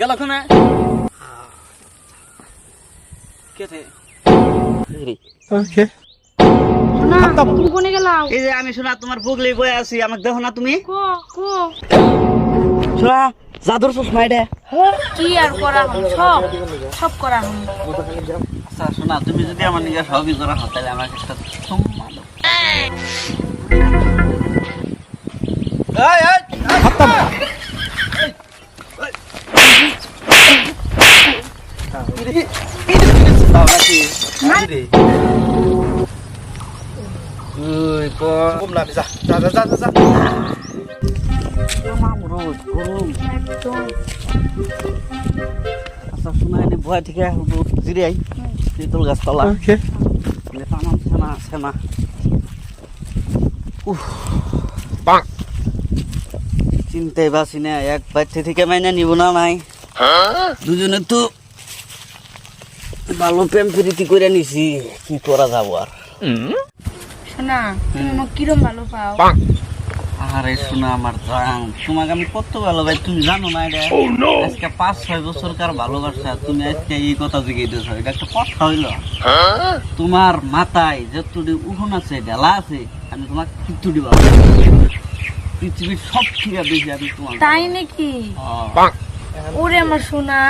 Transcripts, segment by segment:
গেল ওখানে। কে থে Okay. না তুমি কোনে গেলাও এই যে আমি শোনা তোমার বুগলি বয়ে আছি। আমাকে দেখো না তুমি? কো কো। শোনা জাদুর চশমা এটা। কি আর করা হম? সব সব করা হম। আচ্ছা শোনা তুমি যদি আমার নিজের সবই করা হয় তাহলে আমাকে একটা কর Ôm làm gì? Ra ra ra ra ra. তামাম রোদ গরম একদম আচ্ছা শোনা এনে ভয় থেকে জিরে আই তেঁতুল গাছ তলা Okay. তামাম সেনা সেনা উফ Bang. চিন্তাই বাসি না এক বাচ্চা থেকে মাইনে নিব না নাই দুজনে তো ভালো প্রেম প্রীতি করে নিছি কি করা যাব আর শোনা তুমি কিরম ভালো পাও. আরে শোনা আমার জান তোমাকে আমি কত ভালো ভাই তুমি জানো না এটা? আজকে পাঁচ ছয় বছর কার ভালোবাসা তুমি আজকে এই কথা জিজ্ঞেস এটা একটা কথা হইল। তোমার মাথায় যতটি উঠোন আছে ডেলা আছে আমি তোমাকে কিচ্ছু দিব পৃথিবীর সব থেকে বেশি আমি তোমার তাই নাকি? হ্যাঁ। ওরে আমার সোনা।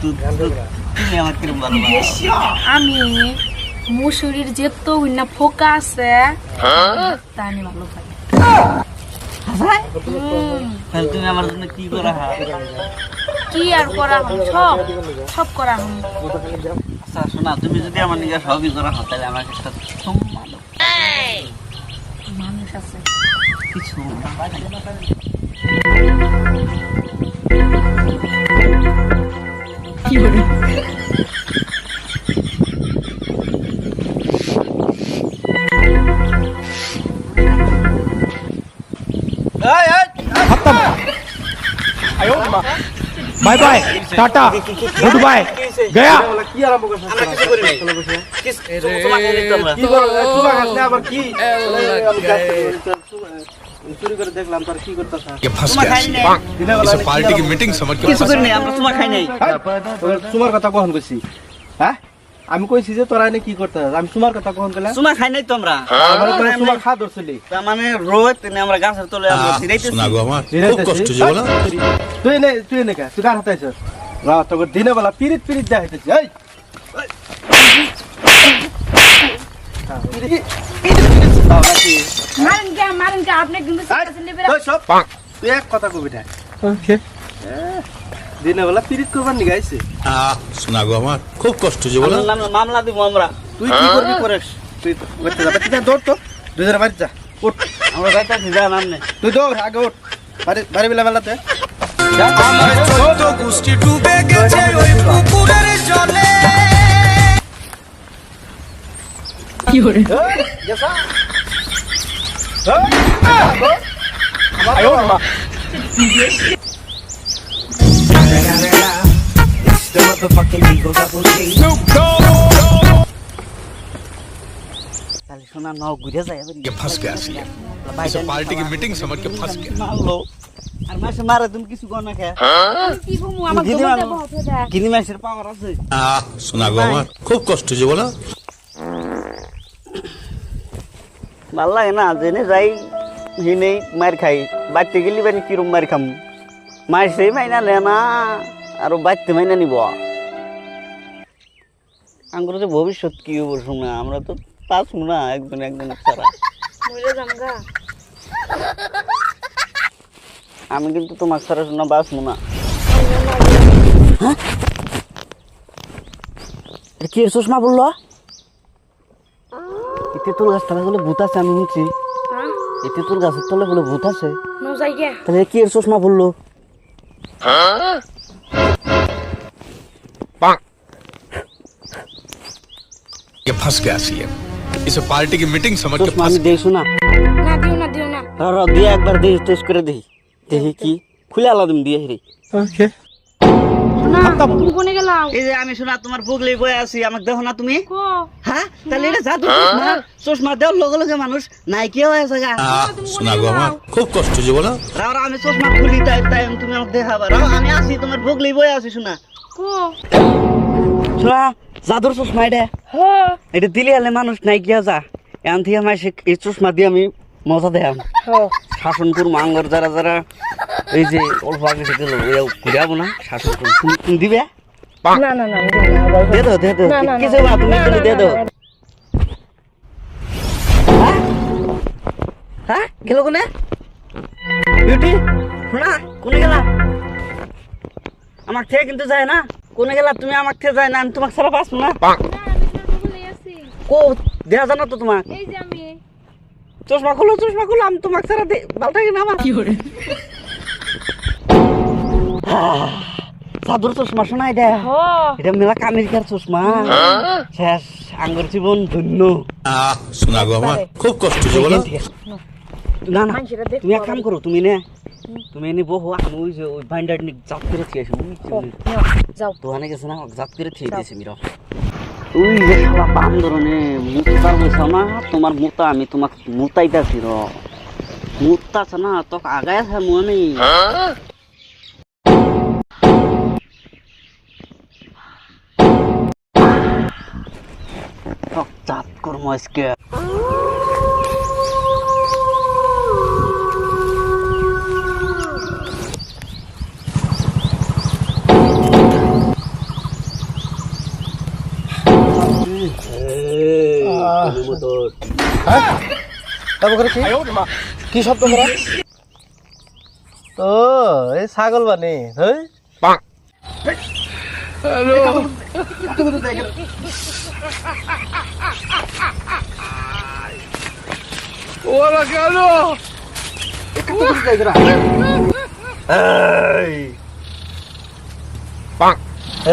তু- তুমি আমার কিরম ভালোবাসো? আমি মুসুরির যে তো না ফোকা আছে তা আমি ভালো পাই। তাহলে তুমি আমার জন্য কি করা কি আর করা হম? সব সব করা হম। আচ্ছা শোনা তুমি যদি আমার নিজের সবই করা তাহলে আমাকে একটা চুম্মা মানুষ আছে। কিছু টাটা গুড বাই গয়া। কি আরম্ভ তোমার কথা কখন কইছি? হ্যাঁ? আমি কইছি যে তোরা এনে কি করতে আমি তোমার কথা কখন কইলা তোমার খাই নাই তোমরা আমার। তোমার মানে- খা ধরছিলি। তার মানে রোজ আমরা গাছের তোলে আমরা তুই তুই নে কা? তুই না তোকে দিনে বেলা পিরিত পিরিত দেয়া হইতেছে এই খুব কষ্ট মামলা দিব আমরা। তুই কি করবি করিস তুই দৌড় তো। দুজনের বাড়ি যা। উঠ। আমরা তুই দৌড় আগে উঠ। বাড়ি বাড়ি বেলা বেলাতে। আমার চোদ্দ গোষ্ঠী ডুবে গেছে ওই পুকুরের জলে। কি হরে তাহলে শোনা ন ঘুরে যায়। পার্টি কি মিটিং সমঝ কে ফাঁস গেল কিছু হ্যাঁ? খুব কষ্ট বলো। ভালো লাগে না জেনে যাই হিনেই মার খাই। বাড়তে গেলি বাড়ি কিরম মার খাম? মার মাইনা লে না আর মাইনা নিব। আঙ্গুর যে ভবিষ্যৎ কি হব শোনা আমরা তো তা শুনা একদম একদম মরে যাম গা। আমি কিন্তু তোমার ছাড়া শোনা বাঁচবো না এটা কি এর চশমা বললো এতে তোর গাছ তলে বলে ভূত আছে আমি শুনছি হ্যাঁ এতে তোর গাছের তলে বলে ভূত আছে নো যাই গে তাহলে কি এর চশমা বললো ये फंस गया सी इसे पार्टी की मीटिंग समझ के চশমা फंस আমি দেখছো না না দিও না দিও না র র, দিয়ে একবার দেখি টেস্ট করে দেখি কি? খুলে আলাদা দিয়ে রে ওকে। শোনা খতম। তুমি কোনে গেলাও এই যে আমি শোনা তোমার বুগলি বয়ে আছি আমাকে দেখো না তুমি? হ্যাঁ? তাহলে এটা জাদু চশমা চশমা দেওয়ার লগে লগে মানুষ নাই কি হয়ে গা। শোনা গো আমার খুব কষ্ট যে বলো। রাও রাও, আমি চশমা খুলি তাই তাই তুমি আমাকে দেখাবা। রাও আমি আছি তোমার বুগলি বয়ে আছি শোনা। শোনা জাদুর চশমা এটা। হ এটা দিলে হলে মানুষ নাই যা। এখান থেকে আমার এই চশমা দিয়ে আমি মজা দেখাম। শাসনপুর মাঙ্গর যারা যারা এই যে অল্প আগে থেকে ঘুরাবো না? শাসনপুর তুমি দিবে? না না না দে দাও দে দাও না, না, কিছু না তুমি তুমি দে দাও হ্যাঁ? হ্যাঁ? গেল কোনে? বিউটি? কোনে গেলা? আমার থেকে কিন্তু যায় না। কোনে গেলা? তুমি আমার থেকে যায় না। আমি তোমাকে ছাড়া পাস না। কো দেয়া জানো তো তোমার এই যে আমি। চশমা খুলো চশমা খুলো আমি তোমাকে ছাড়া দে ভালো থাকে না আমার চশমা শোনাই দে। এটা মেলা আমেরিকার চশমা। শেষ আঙ্গুর জীবন ধন্য। শোনা গো আমার খুব কষ্ট বলো। না না তুমি এক কাম করো তুমি নে। তুমি এনে বহু আমি ওই যে ওই বাইন্ডার নিক জাত করে থিয়ে আসি ওই যে- গেছে না জাত করে থিয়ে দিয়েছে মিরা। তুই যে শালা বাম ধরনে মুতার বসে না, তোমার মুতা, আমি তোমাকে মুতাইতাছি র। মুতা না, তোকে আগায় আছে মনে জাত করব আজকে। তারপরে কি? কি শব্দ করা? ও এই ছাগল বানি হ্যাঁ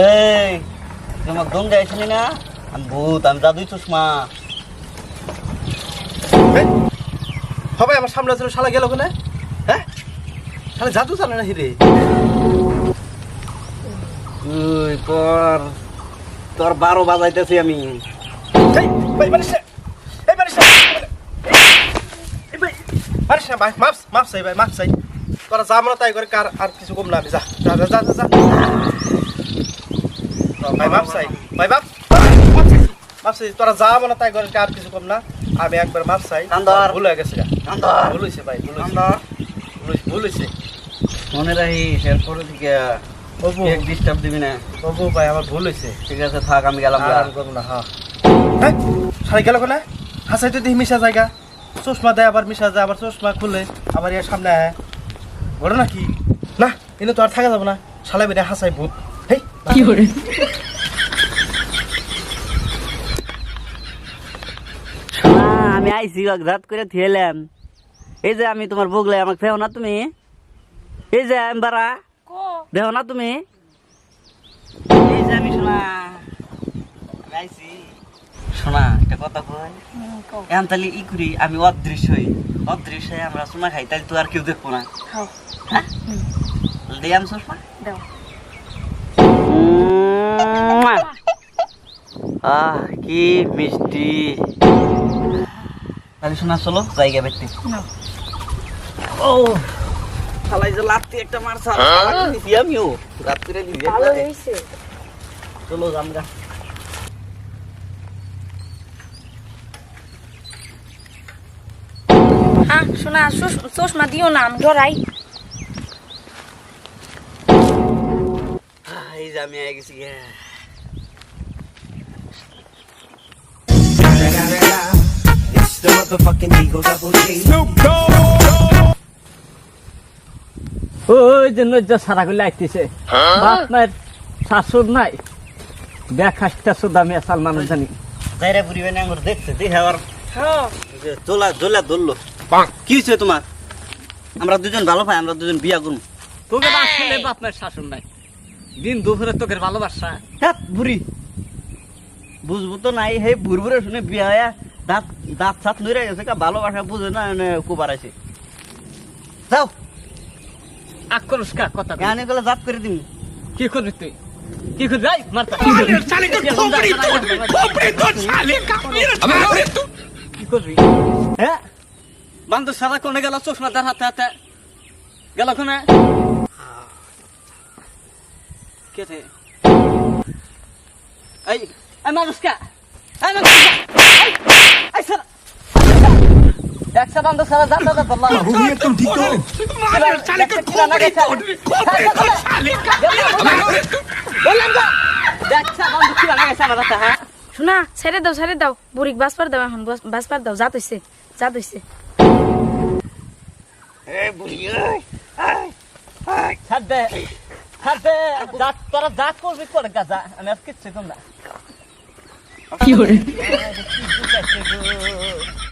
এই তোমার দম যাইছিলি না? আমি ভূত আমি জাদুই চশমা। হবে আমার সামনে ছিল শালা গেল কোনে? হ্যাঁ? শালা জাদু জানে না হিরে তুই তোর তোর বারো বাজাইতেছি আমি। তোরা যা মনে তাই করে কার আর কিছু কম না আমি যা যা যা যা যা, ভাই মাপস চাই ভাই মাপস চাই তোরা যা মনে তাই করে কার কিছু কম না। আমি একবার মাপস চাই কান্দর। ভুল হয়ে গেছে। ভুল হয়েছে ভাই ভুল হয়েছে। ভুল হয়েছে, মনে রাখিস এরপরে বাবু কেক ডিস্টার্ব দিবি না। বাবু ভাই আমার ভুল হয়েছে। ঠিক আছে থাক আমি গেলাম আর করব না হ্যাঁ। সারি গেল কোনে হাসাইতে দেখি মিশা জায়গা। চশমা দেয় আবার মিশা যায় আবার চশমা খুলে আবার ইয়ার সামনে আয়। বড় নাকি না এনে তো আর থাকা যাব না। শালাই বেড়ে হাসাই ভূত। হেই শোনা, আমি আইসি জাত করে থিয়েলাম এই যে আমি তোমার বগলে আমাকে ফেও না তুমি? এই যে আমি বারা দেহ না তুমি? এই যে আমি শোনা আইসি শোনা একটা কথা কই? এখন তাহলে ই করি আমি অদৃশ্য হই। অদৃশ্য হয়ে আমরা খাই তাহলে তো আর কেউ দেখব না। খাও হ্যাঁ? দিয়ে আমি চশমা? দাও। আহ কি মিষ্টি। তাহলে শোনা চলো জায়গা ব্যক্তি ও। শালাই যে লাত্তি একটা মারছে দিছি আমিও? রাত করে দিছি ভালো হয়েছে। চলো জামগা হ্যাঁ শোনা চশ- চশমা দিও না আমি ডরাই এই যে আমি আই গেছি গে। ওই জন্য যে সারা গুলো আইতেছে। বাপ মায়ের শাশুর নাই। ব্যাখাসটা শুধু আমি আসাল মানুষ জানি। যাইরা বুড়িবে না আমার দেখছে দেখে আবার হ্যাঁ। যে জোলা ধরলো কি হয়েছে তোমার? আমরা দুজন ভালো পাই আমরা দুজন বিয়া করুন। তোকে আসলে বাপ মায়ের শাশুর নাই। দিন দুপুরে তোকে ভালোবাসা। হ্যাঁ বুড়ি। বুঝব তো নাই হে বুড়বুড়ে শুনে বিয়া হয়ে দাঁত দাঁত সাত নইরা গেছে কা ভালোবাসা বুঝে না এনে কুবার আছে যাও। আক্রোশকা কথা কই। এখানে গেলে জাত করে দিম। কি করবি তুই? কি করবি? যাই মারতা কি করবি? হ্যাঁ বান্ধব সারা কোনে গেল চশমা তার হাতে হাতে। গেল কোনে কে থে এই এই মানুষ কে এই মানুষ কে? একশো পঞ্চাশ হাজার দাম শোনা ছেড়ে দাও ছেড়ে দাও। বুড়িক বাস পার দাও এখন বাস পার দাও যা তৈছে যা তৈছে কি